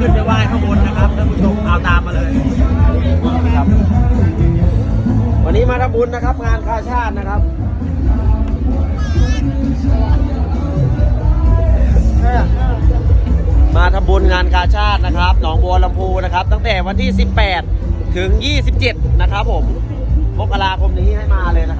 ขึ้นไปไหว้ข้างบนนะครับท่านผู้ชมเอาตามมาเลยครับ วันนี้มาทำบุญนะครับ งานคาชาตินะครับมาทำบุญงานกาชาตินะครับหนองบัวลำพูนะครับ ตั้งแต่วันที่ 18 ถึง 27 นะครับผมมกราคมนี้ให้มาเลยนะครับ